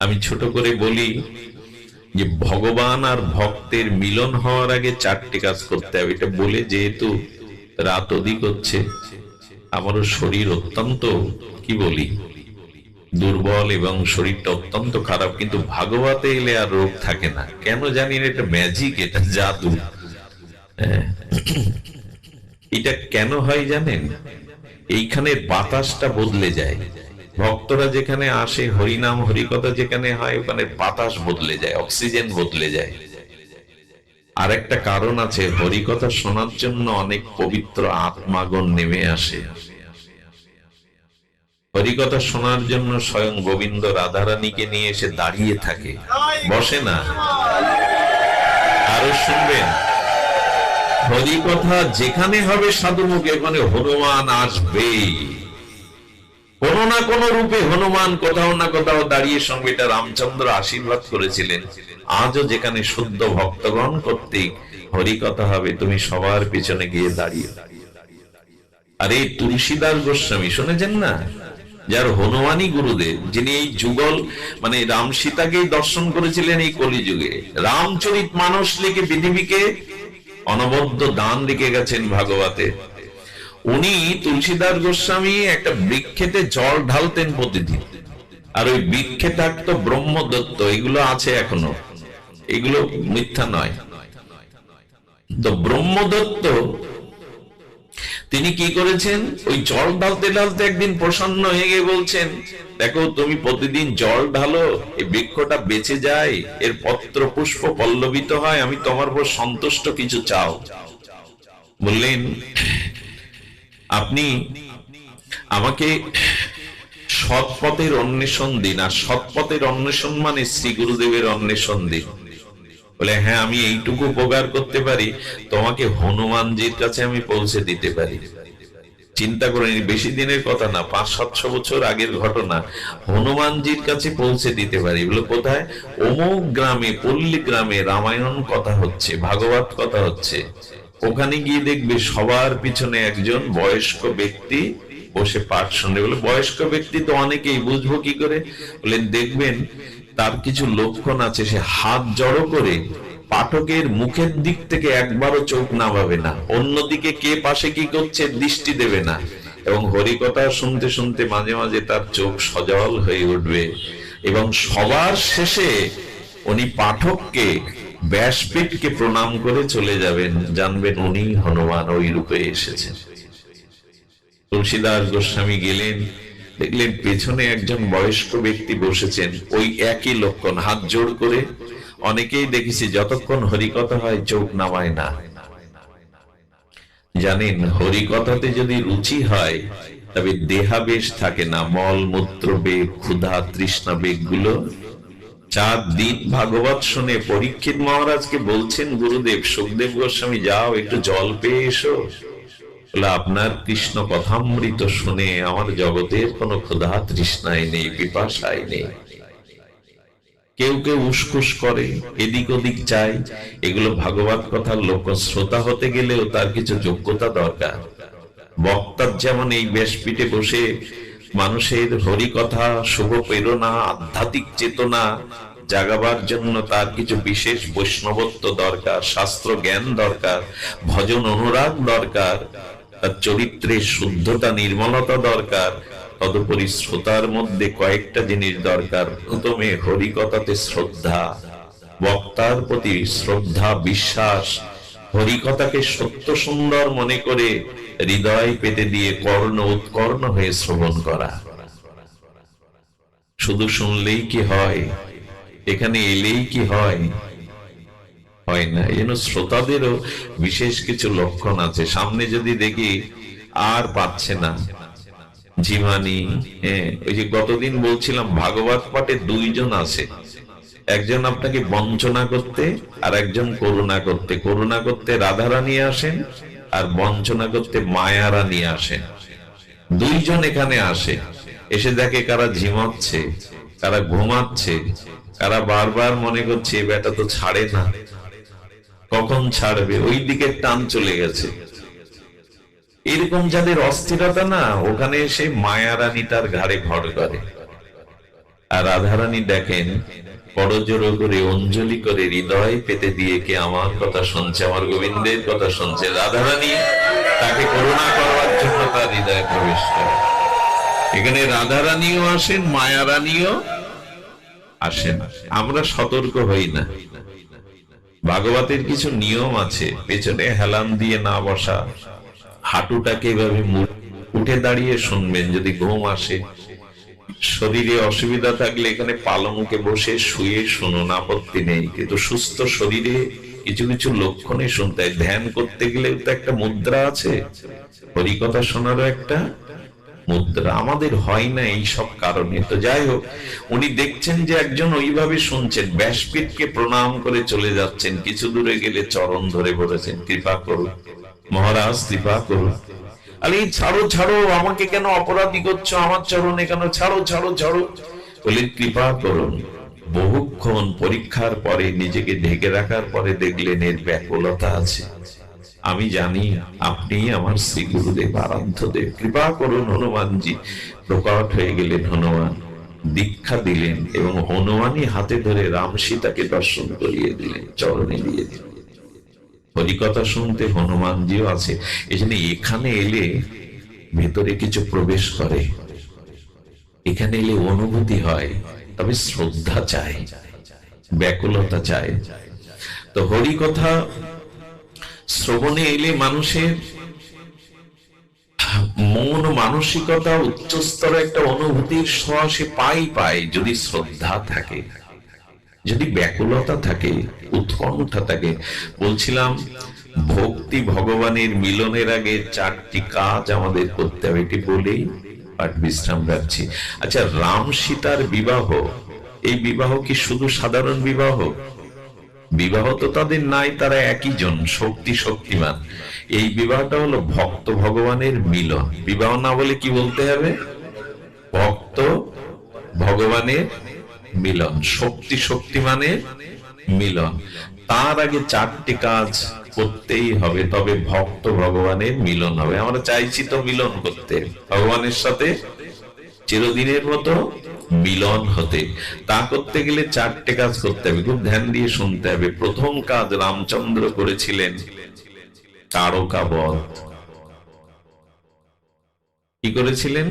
আমি ছোট করে বলি যে ভগবান আর ভক্তের মিলন হওয়ার আগে চারটি কাজ করতে হবে। এটা বলে যেহেতু রাত অধিক হচ্ছে, আমারও শরীর অত্যন্ত, কি বলি, দুর্বল এবং শরীরটা অত্যন্ত খারাপ, কিন্তু ভাগবতে এলে আর রোগ থাকে না। কেন জানি এটা ম্যাজিক এটা জাদু। হ্যাঁ। এটা কেন হয় জানেন? এইখানে বাতাসটা বদলে যায়। ভক্তরা যেখানে আসে, হরিনাম, হরিকথা যেখানে হয়, ওখানে বাতাস বদলে যায়, অক্সিজেন বদলে যায়। আর একটা কারণ আছে, হরিকথা শোনার জন্য অনেক পবিত্র আত্মাগণ নেমে আসে। হরিকথা শোনার জন্য স্বয়ং গোবিন্দ রাধারানীকে নিয়ে এসে দাঁড়িয়ে থাকে। বসে না। আরও শুনবেন। হরিকথা যেখানে হবে সাধু মুখে ওখানে হনুমান আসবে কোন না কোনো রূপে হনুমান কোথাও না কোথাও দাঁড়িয়ে সঙ্গীটা রামচন্দ্র আশীর্বাদ করেছিলেন। আজও যেখানে শুদ্ধ ভক্তগণ কর্তৃক হরিকথা হবে, তুমি সবার পিছনে গিয়ে দাঁড়িয়ে। আরে তুলসীদাস গোস্বামী, শুনেছেন না? যার হনুমানই গুরুদেব, যিনি এই যুগল মানে রাম সীতাকেই দর্শন করেছিলেন এই কলিযুগে। রামচরিত মানস লিখে পৃথিবীকে অনবদ্য দান রেখে গেছেন ভাগবতে। উনি তুলসীদাস গোস্বামী একটা বৃক্ষেতে জল ঢালতেন প্রতিদিন। আর ওই বৃক্ষে থাকতো ব্রহ্মদত্ত, এগুলো আছে এখনও। এগুলো মিথ্যা নয়। তো ব্রহ্মদত্ত, তিনি কি করেছেন? ওই জল ঢালতে ঢালতে একদিন প্রসন্ন হয়ে গিয়ে বলছেন, দেখো, তুমি প্রতিদিন জল ঢালো, এই বৃক্ষটা বেঁচে যায়, এর পত্র পুষ্প পল্লবিত হয়, আমি তোমার উপর সন্তুষ্ট কিছু চাও। বললেন আপনি আমাকে সৎ পথের অন্বেষণ দিন আর সৎ পথের অন্বেষণ মানে শ্রী গুরুদেবের অন্বেষণ দিন। বলে হ্যাঁ আমি এইটুকু উপকার করতে পারি তোমাকে হনুমানজির কাছে আমি পৌঁছে দিতে পারি। চিন্তা করে নিন, বেশি দিনের কথা না পাঁচ সাতশো বছর আগের ঘটনা। হনুমানজির কাছে পৌঁছে দিতে পারি। বলে কোথায়? অমুক গ্রামে পল্লী গ্রামে রামায়ণ কথা হচ্ছে ভাগবত কথা হচ্ছে। ওখানে গিয়ে দেখবে সবার পিছনে একজন বয়স্ক ব্যক্তি বসে পাঠ শুনবে বলে, বয়স্ক ব্যক্তি তো অনেকেই, বুঝব কি করে? বলে, দেখবেন তার কিছু লক্ষণ আছে, সে হাত জড়ো করে পাঠকের মুখের দিক থেকে একবারও চোখ নামাবে না। অন্যদিকে কে পাশে কি করছে দৃষ্টি দেবে না। এবং হরিকথা শুনতে শুনতে মাঝে মাঝে তার চোখ সজল হয়ে উঠবে। এবং সবার শেষে উনি পাঠককে ব্যাসপীঠকে প্রণাম করে চলে যাবেন, জানবেন উনি হনুমান ওই রূপে এসেছেন। তুলসীদাস গোস্বামী গেলেন, দেখলেন পেছনে একজন বয়স্ক ব্যক্তি বসেছেন, ওই একই লক্ষণ, হাত জোড় করে। অনেকেই দেখেছি, যতক্ষণ হরিকথা হয়, চোখ নামায় না। জানেন, হরিকথাতে যদি রুচি হয়, তবে দেহাবেশ থাকে না মল মূত্র বেগ, ক্ষুধা, তৃষ্ণা বেগগুলো চার দিন ভাগবত শুনে পরীক্ষিত মহারাজকে বলছেন, গুরুদেব, সুখদেব গোস্বামী, যাও, একটু জল পেয়ে এসো। আপনার কৃষ্ণ কথামৃত শুনে আমার জগতের কোনো ক্ষুধা তৃষ্ণায় নেই পিপাসায় নেই। কেউ কেউ উসকুস করে, এদিক ওদিক চাই এগুলো ভাগবত কথার লোক শ্রোতা হতে গেলেও তার কিছু যোগ্যতা দরকার। বক্তার যেমন এই ব্যাসপীঠে বসে মানুষের হরিকথা শুভ প্রেরণা, আধ্যাত্মিক চেতনা, জাগাবার জন্য তার কিছু বিশেষ বৈষ্ণবত্ব দরকার, শাস্ত্র জ্ঞান দরকার, ভজন অনুরাগ দরকার, তার চরিত্রের শুদ্ধতা, নির্মলতা দরকার। তদুপরি শ্রোতার মধ্যে কয়েকটা জিনিস দরকার। প্রথমে হরিকথাতে শ্রদ্ধা। বক্তার প্রতি শ্রদ্ধা, বিশ্বাস। হরিকথাকে সত্য সুন্দর মনে করে হৃদয় পেতে দিয়ে কর্ণ উৎকর্ণ হয়ে শ্রবণ করা। শুধু শুনলেই কি হয়? এখানে এলেই কি হয়? হয় না। জন্য শ্রোতাদেরও বিশেষ কিছু লক্ষণ আছে। সামনে যদি দেখি, আর পাচ্ছে না। ঝিমানি হ্যাঁ ওই যে গতদিন বলছিলাম, ভাগবত পাঠে দুইজন আছে। একজন আপনাকে বঞ্চনা করতে আর একজন করুণা করতে। করুণা করতে রাধারানী আসেন আর বঞ্চনা করতে মায়ারানী আসেন দুইজন এখানে আসে। এসে দেখে কারা ঝিমাচ্ছে, কারা ঘুমাচ্ছে, কারা বারবার মনে করছে বেটা তো ছাড়ে না। কখন ছাড়বে? ওই দিকে টান চলে গেছে। এরকম যাদের অস্থিরতা না, ওখানে এসে মায়ারানী তার ঘাড়ে ঘর করে। আর রাধারানী দেখেন পরজোর করে অঞ্জলি করে হৃদয় পেতে দিয়ে কে আমার কথা শুনছে, আমার গোবিন্দের কথা শুনছে। রাধারানী তাকে করুণা করবার জন্য তার হৃদয়ে প্রবেশ করে। এখানে রাধারানীও আসেন মায়া রানীও আসেন। আমরা সতর্ক হই না। ভাগবতের কিছু নিয়ম আছে, পেছনে হেলান দিয়ে না বসা। হাঁটুটাকে এভাবে উঠে দাঁড়িয়ে শুনবেন, যদি ঘুম আসে। শরীরে অসুবিধা থাকলে এখানে পালঙ্কে বসে শুয়ে শুনুন আপত্তি নেই। কিন্তু সুস্থ শরীরে কিছু কিছু লক্ষণে শুনতে হয় ধ্যান করতে গেলে তো একটা মুদ্রা আছে। হরিকথা শোনারও একটা মুদ্রা। আমাদের হয় না এই সব কারণে। তো যাই হোক, উনি দেখছেন যে একজন ওইভাবে শুনছেন। ব্যাসপীঠকে প্রণাম করে চলে যাচ্ছেন। কিছু দূরে গেলে চরণ ধরে বলেছেন, কৃপা করুন। মহারাজ, কৃপা করুন। আরে ছাড়ো ছাড়ো, আমাকে কেন অপরাধী করছ? আমার চরণে কেন? ছাড়ো ছাড়ো ছাড়ো। বলে, কৃপা করুন। বহুক্ষণ পরীক্ষার পরে, নিজেকে ঢেকে রাখার পরে দেখলেন এর ব্যাকুলতা আছে। আমি জানি আপনি আমার শ্রী গুরুদেব আরাধ্য দেব কৃপা করুন, হনুমানজি। প্রকট হয়ে গেলেন হনুমান। দীক্ষা দিলেন এবং হনুমানই হাতে ধরে রাম সীতাকে দর্শন করিয়ে দিলেন, চরণে দিয়ে দিলেন। হরিকথা শুনতে হনুমানজিও আছে। জন্য এখানে এলে ভেতরে কিছু প্রবেশ করে। এখানে এলে অনুভূতি হয়, তবে শ্রদ্ধা চাই ব্যাকুলতা চাই তো হরিকথা শ্রবণে এলে মানুষের মন মানসিকতা উচ্চস্তর একটা অনুভূতির ছোঁয়া সে পাই পায়, যদি শ্রদ্ধা থাকে। যদি ব্যাকুলতা থাকে, উৎকণ্ঠা থাকে, বলছিলাম, ভক্তি ভগবানের মিলনের আগে চারটি কাজ আমাদের করতে হবে, এটি বলেই পাঠ বিশ্রাম রাখছি। আচ্ছা রাম সীতার বিবাহ, এই বিবাহ কি শুধু সাধারণ বিবাহ? বিবাহ তো তাদের নাই, তারা একই জন, শক্তি শক্তিমান। এই বিবাহটা হলো ভক্ত ভগবানের মিলন। বিবাহ না বলে কি বলতে হবে? ভক্ত ভগবানের মিলন, শক্তি শক্তিমানের মিলন। তার আগে চারটি কাজ করতেই হবে, তবে ভক্ত ভগবানের মিলন হবে। আমরা চাইছি তো মিলন করতে, ভগবানের সাথে চিরদিনের মতো মিলন হতে। তা করতে গেলে চারটে কাজ করতে হবে, খুব ধ্যান দিয়ে শুনতে হবে। প্রথম কাজ রামচন্দ্র করেছিলেন তারকাবধ। কি করেছিলেন?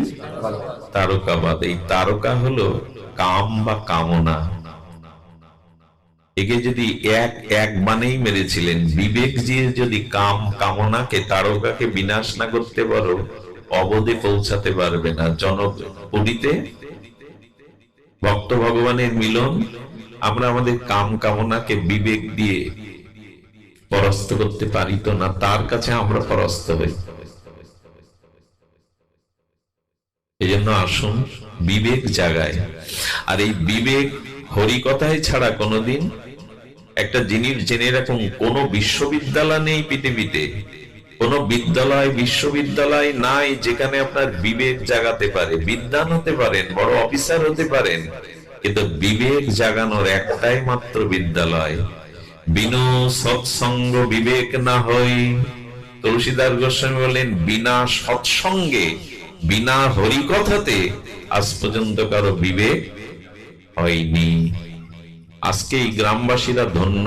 তারকাবাদ এই তারকা হলো কাম বা কামনা। একে যদি এক এক বানেই মেরেছিলেন, বিবেক দিয়ে যদি কাম কামনাকে তারকাকে বিনাশ না করতে পারো, অবধে পৌঁছাতে পারবে না। জনপুরীতে ভক্ত ভগবানের মিলন, আমরা আমাদের কাম কামনাকে বিবেক দিয়ে পরাস্ত করতে পারি তো না, তার কাছে আমরা পরাস্ত হই। এই জন্য আসুন বিবেক জাগায়। আর এই বিবেক হরিকথায় ছাড়া কোনোদিন একটা জিনিস জেনে রাখুন, কোন বিশ্ববিদ্যালয় নেই পৃথিবীতে। কোন বিদ্যালয়, বিশ্ববিদ্যালয় নাই যেখানে আপনার বিবেক জাগাতে পারে। বিদ্যান হতে পারেন, বড় অফিসার হতে পারেন, কিন্তু বিবেক জাগানোর একটাই মাত্র বিদ্যালয়। বিনু সৎসঙ্গ বিবেক না হই। তুলসীদার গোস্বামী বলেন বিনা সৎসঙ্গে বিনা হরিকথাতে আজ পর্যন্ত কারও বিবেক হয়নি। আজকে এই গ্রামবাসীরা ধন্য।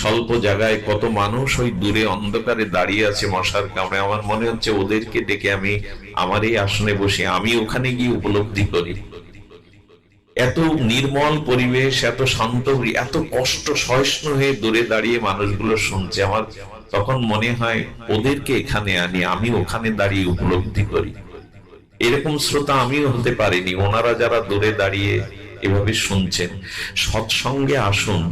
স্বল্প জায়গায় কত মানুষ ওই দূরে অন্ধকারে দাঁড়িয়ে আছে মশার কামড়ে। আমার মনে হচ্ছে ওদেরকে ডেকে আমি আমার এই আসনে বসে আমি ওখানে গিয়ে উপলব্ধি করি। এত নির্মল পরিবেশ, এত শান্ত এত কষ্ট, সহিষ্ণু হয়ে দূরে দাঁড়িয়ে মানুষগুলো শুনছে। আমার তখন মনে হয়, ওদেরকে এখানে আনি, আমি ওখানে দাঁড়িয়ে উপলব্ধি করি। এরকম শ্রোতা আমিও হতে পারিনি। ওনারা যারা দূরে দাঁড়িয়ে এভাবে শুনছেন, সৎসঙ্গে আসুন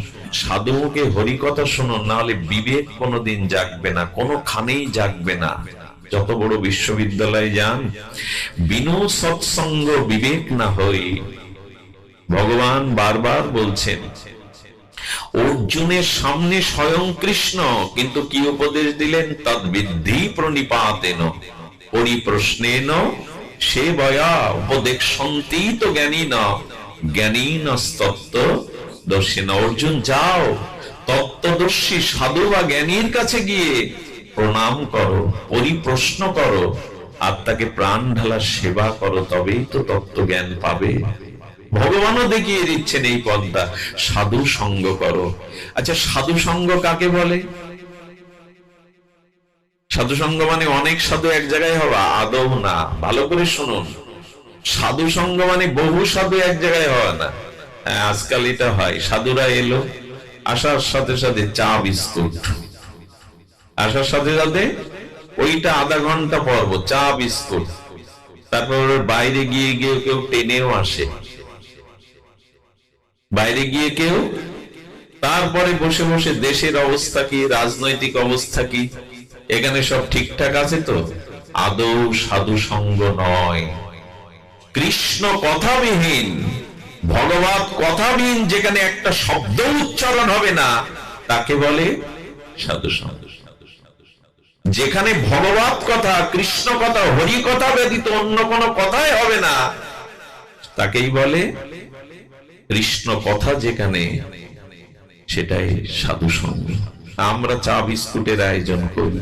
সাধুকে হরিকথা শুনুন না হলে বিবেক কোনোদিন জাগবে না, কোনোখানেই জাগবে না। যত বড় বিশ্ববিদ্যালয়ে যান, বিনু সৎসঙ্গ বিবেক না হই। ভগবান বারবার বলছেন, অর্জুনের সামনে স্বয়ং কৃষ্ণ, কিন্তু কি উপদেশ দিলেন? তদ্বিদ্ধি প্রণিপাতেন। পরিপ্রশ্নেন সে বয়া উপদেশন্তি তো জ্ঞানী না জ্ঞানী নস্তত্ব দর্শী না অর্জুন, যাও। তত্ত্বদর্শী সাধু বা জ্ঞানীর কাছে গিয়ে প্রণাম করো, পরিপ্রশ্ন করো। আর তাকে প্রাণ ঢালা সেবা করো, তবেই তো তত্ত্ব জ্ঞান পাবে। ভগবানও দেখিয়ে দিচ্ছেন এই পথটা সাধু সঙ্গ করো। আচ্ছা সাধু সঙ্গ কাকে বলে? সাধু সঙ্গ মানে অনেক সাধু এক জায়গায় হওয়া আদৌ না। ভালো করে শুনুন। সাধু সঙ্গ মানে বহু সাধু এক জায়গায় হওয়া না। হ্যাঁ, আজকাল এটা হয়। সাধুরা এলো আসার সাথে সাথে চা বিস্কুট। আসার সাথে সাথে ওইটা আধা ঘণ্টা পর্ব চা বিস্কুট। তারপর বাইরে গিয়ে গিয়ে কেউ টেনেও আসে। বাইরে গিয়ে কেউ তারপরে বসে বসে দেশের অবস্থা কি রাজনৈতিক অবস্থা কি এখানে সব ঠিকঠাক আছে তো? আদৌ সাধু সঙ্গ নয়। কৃষ্ণ কথাবিহীন, ভগবত কথাবিহীন যেখানে একটা শব্দ উচ্চারণ হবে না, তাকে বলে সাধু সঙ্গ। যেখানে ভগবত কথা, কৃষ্ণ কথা, হরি কথা ব্যতীত অন্য কোনো কথাই হবে না, তাকেই বলে কৃষ্ণ কথা যেখানে, সেটাই সাধু সঙ্গ। আমরা চা বিস্কুটের আয়োজন করি।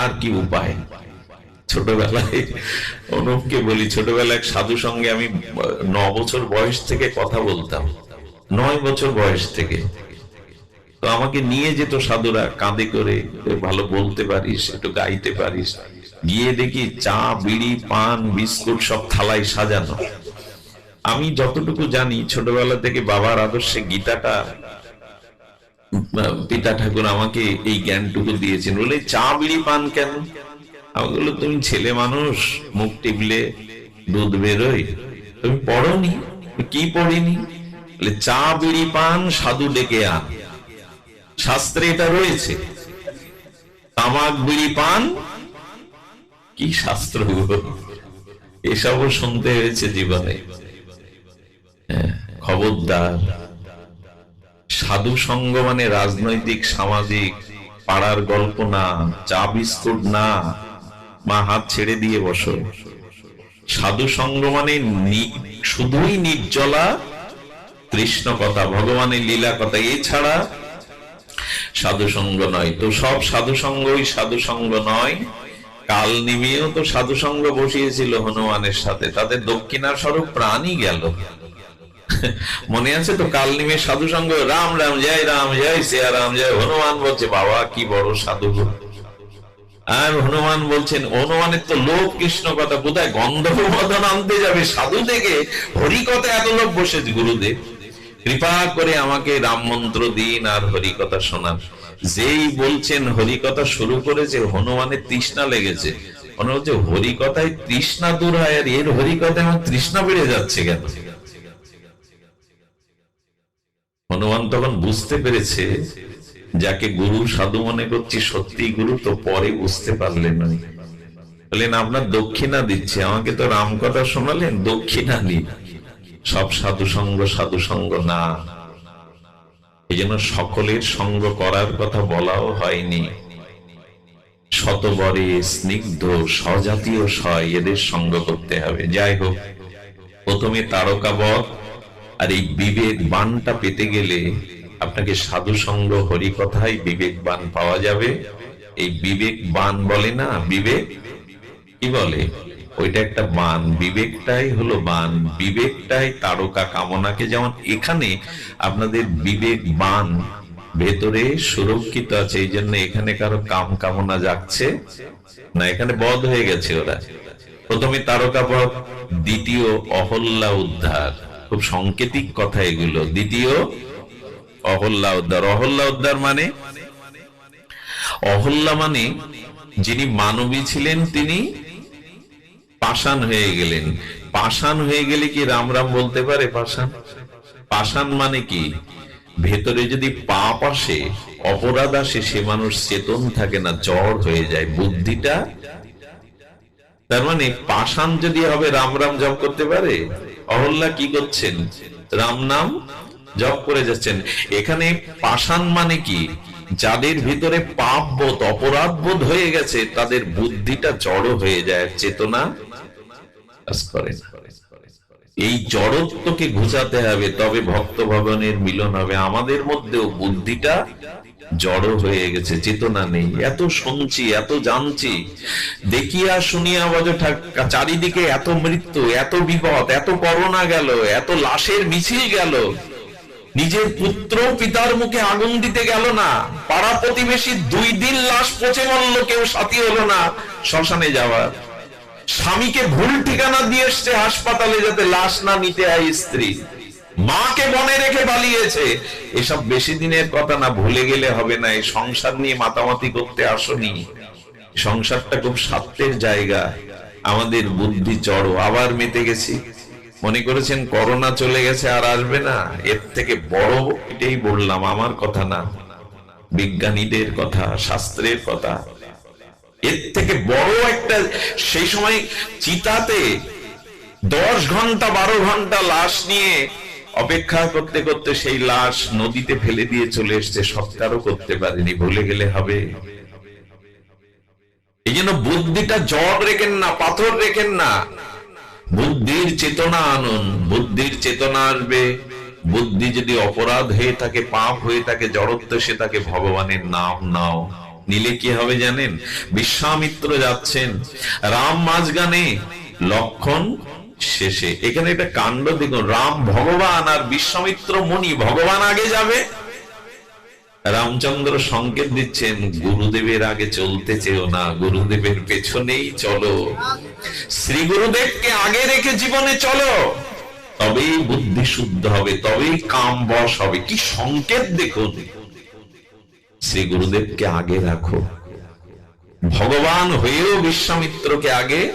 আর কি উপায়? ছোটবেলায় অনুপকে বলি, ছোটবেলায় এক সাধু সঙ্গে আমি ন বছর বয়স থেকে কথা বলতাম। নয় বছর বয়স থেকে। তো আমাকে নিয়ে যেত সাধুরা কাঁধে করে ভালো বলতে পারিস, একটু গাইতে পারিস। গিয়ে দেখি চা, বিড়ি, পান, বিস্কুট সব থালায় সাজানো। আমি যতটুকু জানি, ছোটবেলা থেকে বাবার আদর্শে গীতাটা পিতা ঠাকুর আমাকে এই জ্ঞানটুকু দিয়েছেন। বলে চা বিড়ি পান কেন? আমি বলল তুমি ছেলে মানুষ মুখ টিপলে দুধ বেরোয়। তুমি পড়নি? কি পড়িনি? চা বিড়ি পান সাধু ডেকে আন। শাস্ত্রে এটা রয়েছে। তামাক বিড়ি পান কি শাস্ত্র এসবও শুনতে হয়েছে জীবনে। হ্যাঁ, খবরদার। সাধু সঙ্গ মানে রাজনৈতিক, সামাজিক, পাড়ার গল্প না, চা বিস্কুট না, মা হাত ছেড়ে দিয়ে বসো। সাধু সঙ্গ মানে শুধুই নির্জলা, কৃষ্ণ কথা, ভগবানের লীলা কথা। এছাড়া সাধু সঙ্গ নয়। তো সব সাধু সঙ্গই সাধু সঙ্গ নয়। কাল নিমিয়েও তো সাধু সঙ্গ বসিয়েছিল হনুমানের সাথে। তাদের দক্ষিণা স্বরূপ প্রাণই গেল। মনে আছে তো কাল নিমে সাধু সঙ্গ? রাম রাম, জয় রাম, জয় সিয়া রাম জয়। হনুমান বলছে, বাবা, কি বড় সাধু। আর হনুমান বলছেন, হনুমানের তো লোক কৃষ্ণ কথা, কোথায় গন্ধর্ব মদন আনতে যাবে? সাধু থেকে হরি কথা এত লোক বসেছে, গুরুদেব। কৃপা করে আমাকে রাম মন্ত্র দিন আর হরি কথা শোনান। যেই বলছেন হরি কথা শুরু করেছে, হনুমানের তৃষ্ণা লেগেছে। মনে হচ্ছে হরি কথায় তৃষ্ণা দূর হয় আর এর হরি কথায় আমার তৃষ্ণা বেড়ে যাচ্ছে কেন? হনুমান তখন বুঝতে পেরেছে যাকে গুরু সাধু মনে করছি সত্যি গুরু, তো পরে বুঝতে পারলেন না বললেন, আপনার দক্ষিণা দিচ্ছে, আমাকে তো রাম কথা শোনালেন, দক্ষিণা দিন। সব সাধু সঙ্গ সাধু সঙ্গ না। এই জন্য সকলের সঙ্গ করার কথা বলাও হয়নি। শতবরে স্নিগ্ধ, স্বজাতীয় সয় এদের সঙ্গ করতে হবে। যাই হোক, প্রথমে তারকাবধ আর এই বিবেক বানটা পেতে গেলে আপনাকে সাধু সঙ্গ, হরি বিবেক বান পাওয়া যাবে। এই বিবেক বান বলে না, বিবেক? কি বলে? ওইটা একটা বান বিবেকটাই হলো বান বিবেকটাই তারকা কামনাকে। যেমন এখানে আপনাদের বিবেক বান ভেতরে সুরক্ষিত আছে, এই জন্য এখানে কারও কাম কামনা যাচ্ছে না, এখানে বধ হয়ে গেছে ওরা। প্রথমে তারকা পথ দ্বিতীয় অহল্যা উদ্ধার। খুব সাংকেতিক কথা এগুলো। দ্বিতীয় অহল্যা উদ্ধার অহল্যা উদ্ধার মানে? অহল্যা মানে যিনি মানবী ছিলেন, তিনি পাষাণ হয়ে গেলেন। পাষাণ হয়ে গেলে কি রাম রাম বলতে পারে পাষাণ? পাষাণ মানে কি? ভেতরে যদি পাপ আসে, অপরাধ আসে, সে মানুষ চেতন থাকে না জ্বর হয়ে যায়। বুদ্ধিটা? তার মানে পাষাণ যদি হবে, রাম রাম জপ করতে পারে? অহল্যা কি করছেন? রাম নাম? জপ করে যাচ্ছেন। এখানে পাষাণ মানে কি? যাদের ভিতরে পাপ বোধ, অপরাধ বোধ হয়ে গেছে, তাদের বুদ্ধিটা জড় হয়ে যায়, চেতনা এই জড়ত্বকে ঘুচাতে হবে, তবে ভক্ত ভবনের মিলন হবে। আমাদের মধ্যেও বুদ্ধিটা জড়ো হয়ে গেছে, চেতনা নেই। এত শুনছি, এত জানছি। দেখিয়া শুনিয়া বজ চারিদিকে এত মৃত্যু, এত বিপদ, এত করোনা গেল, এত লাশের মিছিল গেল। নিজের পুত্র পিতার মুখে আগুন দিতে গেল না। পাড়া প্রতিবেশী দুই দিন লাশ পচে মরল কেউ সাথী হলো না শ্মশানে যাওয়ার। স্বামীকে ভুল ঠিকানা দিয়ে এসছে হাসপাতালে যাতে লাশ না নিতে আয় স্ত্রী। মাকে বনে রেখে পালিয়েছে। এসব বেশি দিনের কথা না ভুলে গেলে হবে না, এই সংসার নিয়ে মাতামাতি করতে আসনি। সংসারটা খুব স্বার্থের জায়গা। আমাদের বুদ্ধি চড়ো, আবার মেতে গেছি। মনে করেছেন, করোনা চলে গেছে, আর আসবে না। এর থেকে বড় এটাই বললাম, আমার কথা না। বিজ্ঞানীদের কথা, শাস্ত্রের কথা। এর থেকে বড় একটা, সেই সময় চিতাতে দশ ঘণ্টা, বারো ঘণ্টা লাশ নিয়ে অপেক্ষা করতে করতে সেই লাশ নদীতে ফেলে দিয়ে চলে এসছে, সৎকারও করতে পারেনি ভুলে গেলে হবে। এই জন্য বুদ্ধিটা জড় রেখেন না, পাথর রেখেন না। বুদ্ধির চেতনা আনুন, বুদ্ধির চেতনা আসবে। বুদ্ধি যদি অপরাধ হয়ে থাকে, পাপ হয়ে থাকে, জড়ত্ব সে তাকে ভগবানের নাম নাও। নিলে কি হবে জানেন? বিশ্বামিত্র যাচ্ছেন। রাম মাঝগানে লক্ষণ শেষে। এখানে একটা কাণ্ড, দেখুন, রাম ভগবান আর বিশ্বামিত্র মুনি ভগবান আগে যাবে। রামচন্দ্র সংকেত দিচ্ছেন, গুরুদেবের আগে চলতে চেও না, গুরুদেবের পেছনেই চলো। শ্রী গুরুদেবকে আগে রেখে জীবনে চলো। তবেই বুদ্ধি শুদ্ধ হবে, তবেই কাম বশ হবে। কি সংকেত, দেখুন। শ্রী গুরুদেবকে আগে রাখো। ভগবান হয়েও বিশ্বামিত্রকে আগে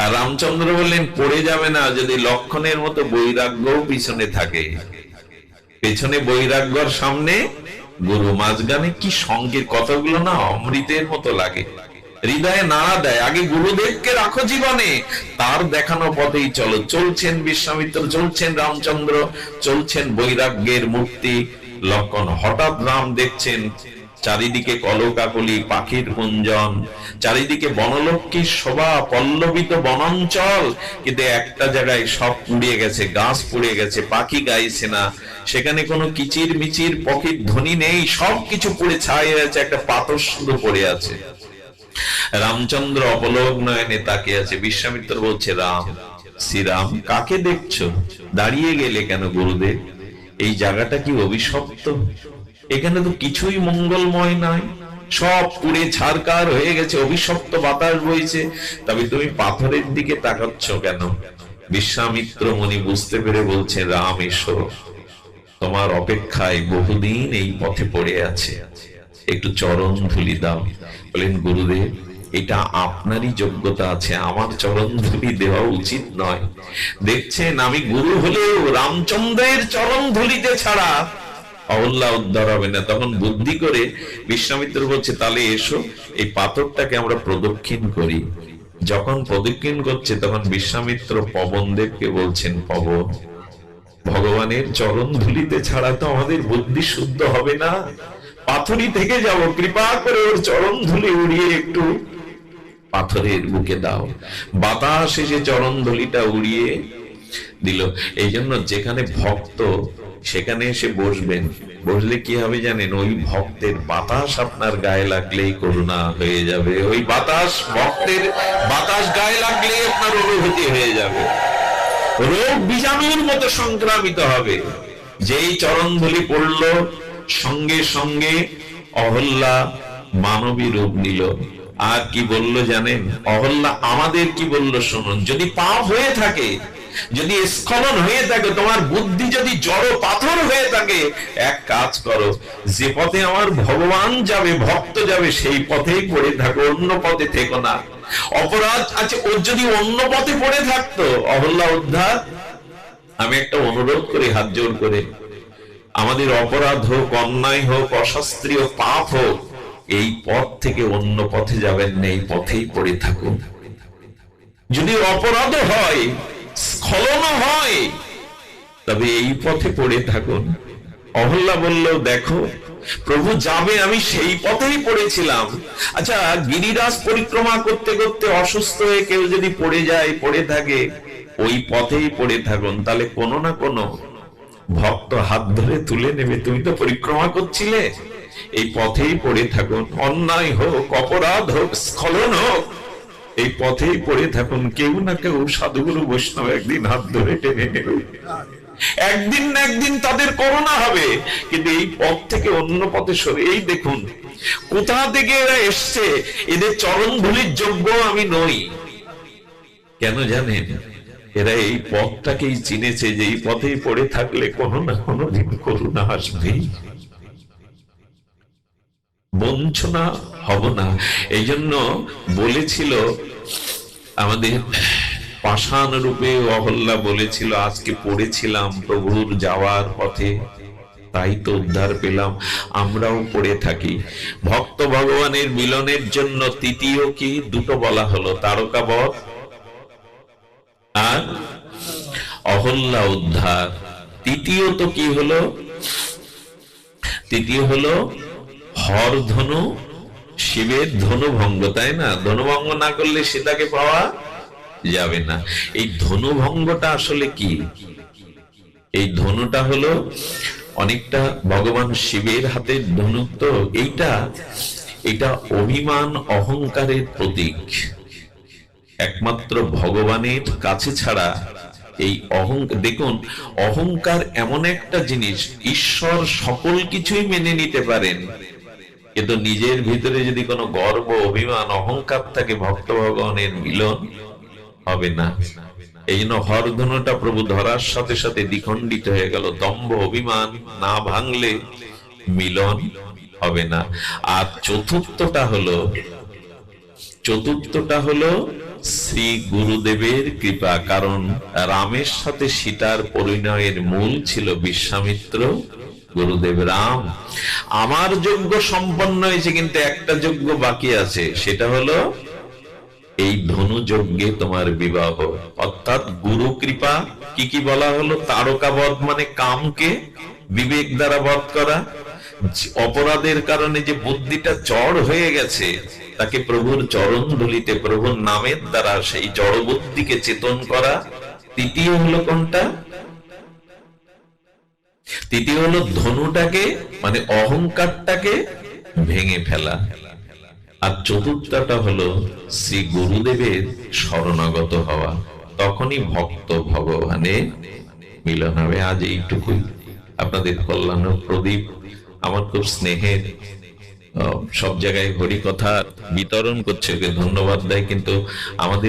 আর রামচন্দ্র বললেন, পড়ে যাবে না, যদি লক্ষণের মতো বৈরাগ্য পিছনে থাকে। পেছনে বৈরাগ্যর সামনে গুরু মাঝগানে কি সঙ্গের কথাগুলো না অমৃতের মতো লাগে। হৃদয়ে নাড়া দেয়, আগে গুরুদেবকে রাখো জীবনে, তার দেখানো পথেই চলো। চলছেন বিশ্বামিত্র, চলছেন রামচন্দ্র, চলছেন বৈরাগ্যের মূর্তি লক্ষণ। হঠাৎ রাম দেখছেন চারিদিকে কলকাকলি, পাখির কুঞ্জন চারিদিকে বনলক্ষ্মীর শোভা, পল্লবিত বনাঞ্চল। কিন্তু একটা জায়গায় সব পুড়িয়ে গেছে, গাছ পুড়ে গেছে, পাখি গাইছে না। সেখানে কোনো কিচির মিচির পক্ষীর ধ্বনি নেই সব কিছু পুড়ে ছাই আছে, একটা পাথর শুধু পড়ে আছে। রামচন্দ্র অবলোক নয়নে তাকে আছে, বিশ্বামিত্র বলছে, রাম, শ্রীরাম, কাকে দেখছ? দাঁড়িয়ে গেলে কেন গুরুদেব? এই জায়গাটা কি অভিশপ্ত? এখানে তো কিছুই মঙ্গলময় নাই। সব পুড়ে ছাড়কার হয়ে গেছে, অভিশপ্ত বাতাস বইছে। তবে তুমি পাথরের দিকে তাকাচ্ছ কেন? বিশ্বামিত্র মনি বুঝতে পেরে বলছে রাম এসো তোমার অপেক্ষায় বহুদিন এই পথে পড়ে আছে। একটু চরণ ধুলি দাও। বলেন, গুরুদেব, এটা আপনারই যোগ্যতা আছে। আমার চরণ ধুলি দেওয়া উচিত নয়। দেখছেন, আমি গুরু হলেও রামচন্দ্রের চরণ ধুলিতে ছাড়া অহল্লা উদ্ধার হবে না। তখন বুদ্ধি করে বিশ্বামিত্র বলছে, তাহলে এসো, এই পাথরটাকে আমরা প্রদক্ষিণ করি। যখন প্রদক্ষিণ করছে, তখন বিশ্বামিত্র পবন দেবকে বলছেন, পবন, ভগবানের চরণ ধুলিতে ছাড়া তো আমাদের বুদ্ধি শুদ্ধ হবে না। পাথরই থেকে যাব, কৃপা করে ওর চরণ ধুলি উড়িয়ে একটু পাথরের বুকে দাও। বাতাস এসে চরণ ধুলিটা উড়িয়ে দিল। এই জন্য যেখানে ভক্ত সেখানে এসে বসবেন। বসলে কি হবে জানেন? ওই ভক্তের বাতাস আপনার গায়ে লাগলেই করুণা হয়ে যাবে। ওই বাতাস ভক্তের বাতাস গায়ে লাগলেই আপনার অনুভূতি হয়ে যাবে। রোগ বীজাণুর মতো সংক্রামিত হবে। যেই চরণ ধুলি পড়ল, সঙ্গে সঙ্গে অহল্লা মানবী রূপ নিল। আর কি বলল জানেন? অহল্লা আমাদের কি বলল শুনুন। যদি পাপ হয়ে থাকে যদি স্খলন হয়ে থাকে, তোমার বুদ্ধি যদি জড় পাথর হয়ে থাকে, এক কাজ করো, যে পথে আমার ভগবান যাবে, ভক্ত যাবে, সেই পথেই পড়ে থাকো, অন্য পথে থেকো না। অপরাধ আছে, ওর যদি অন্য পথে পড়ে থাকতো অহল্লা উদ্ধার, আমি একটা অনুরোধ করি, হাত জোর করে। আমাদের অপরাধ হোক, অন্যায় হোক, অশাস্ত্রীয় পাপ হোক, এই পথ থেকে অন্য পথে যাবেন না, এই পথেই পড়ে থাকুন। যদি অপরাধ হয় স্খলন হয়। তবে এই পথে পড়ে থাকুন অহল্লা বলল, দেখো, প্রভু যাবে, আমি সেই পথেই পড়েছিলাম। আচ্ছা গিরিরাজ পরিক্রমা করতে করতে অসুস্থ হয়ে কেউ যদি পড়ে যায়, পড়ে থাকে, ওই পথেই পড়ে থাকুন। তাহলে কোনো না কোনো ভক্ত হাত ধরে তুলে নেবে। তুমি তো পরিক্রমা করছিলে। এই পথেই পড়ে থাকুন। অন্যায় হোক, অপরাধ হোক, স্খলন হোক এই পথেই পড়ে থাকুন। কেউ না কেউ সাধুগুরু বৈষ্ণব একদিন হাত ধরে টেনে নেবে। একদিন না একদিন তাদের করোনা হবে। কিন্তু এই পথ থেকে অন্য পথে সরে এই দেখুন, কোথা থেকে এরা এসছে? এদের চরণ ধুলির যোগ্য আমি নই। কেন জানেন? এরা এই পথটাকেই চিনেছে যে এই পথেই পড়ে থাকলে কোনো না কোনো দিন করুণা আসবেই। বঞ্চনা হব না। এই জন্য বলেছিল আমাদের পাষাণ রূপে অহল্যা বলেছিল, আজকে পড়েছিলাম প্রভুর যাওয়ার পথে, তাই তো উদ্ধার পেলাম, আমরাও পড়ে থাকি। ভক্ত ভগবানের মিলনের জন্য তৃতীয় কি দুটো বলা হলো, তারকা তারকাবধ আর অহল্যা উদ্ধার। তৃতীয়ত কি হলো? তৃতীয় হলো হর ধনু শিবের ধনুভঙ্গ, তাই না? ধনুভঙ্গ না করলে সীতাকে পাওয়া যাবে না। এই ধনুভঙ্গটা আসলে কি? এই ধনুটা হলো অনেকটা ভগবান শিবের হাতের ধনুক তো এইটা এটা অভিমান, অহংকারের প্রতীক। একমাত্র ভগবানের কাছে ছাড়া এই অহংকার দেখুন, অহংকার এমন একটা জিনিস, ঈশ্বর সকল কিছুই মেনে নিতে পারেন। কিন্তু নিজের ভিতরে যদি কোনো গর্ব, অভিমান, অহংকার থাকে, ভক্ত ভগবানের মিলন হবে না। এই জন্য হরধনুটা প্রভু ধরার সাথে সাথে দ্বিখণ্ডিত হয়ে গেল। দম্ভ, অভিমান না ভাঙলে মিলন হবে না। আর চতুর্থটা হলো চতুর্থটা হলো শ্রী গুরুদেবের কৃপা। কারণ রামের সাথে সীতার পরিণয়ের মূল ছিল বিশ্বামিত্র। গুরুদেব রাম আমার যোগ্য সম্পন্ন হয়েছে কিন্তু একটা যোগ্য বাকি আছে, সেটা হলো এই ধনু যজ্ঞে তোমার বিবাহ। অর্থাৎ গুরু কৃপা, কি কি বলা হলো? তারকাবধ মানে কামকে বিবেক দ্বারা বধ করা। অপরাধের কারণে যে বুদ্ধিটা চড় হয়ে গেছে, তাকে প্রভুর চরণ ধুলিতে, প্রভুর নামের দ্বারা সেই জড় বুদ্ধিকে চেতন করা। তৃতীয় হলো কোনটা? তৃতীয় হলো ধনুটাকে মানে অহংকারটাকে ভেঙে ফেলা। আর চতুর্থটা হলো শ্রী গুরুদেবের শরণাগত হওয়া। তখনই ভক্ত ভগবানের মিলন হবে। আজ এইটুকুই। আপনাদের কল্যাণ প্রদীপ। আমার খুব স্নেহের সব জায়গায় হরি কথা বিতরণ করছে। ধন্যবাদ দেয়, কিন্তু আমাদের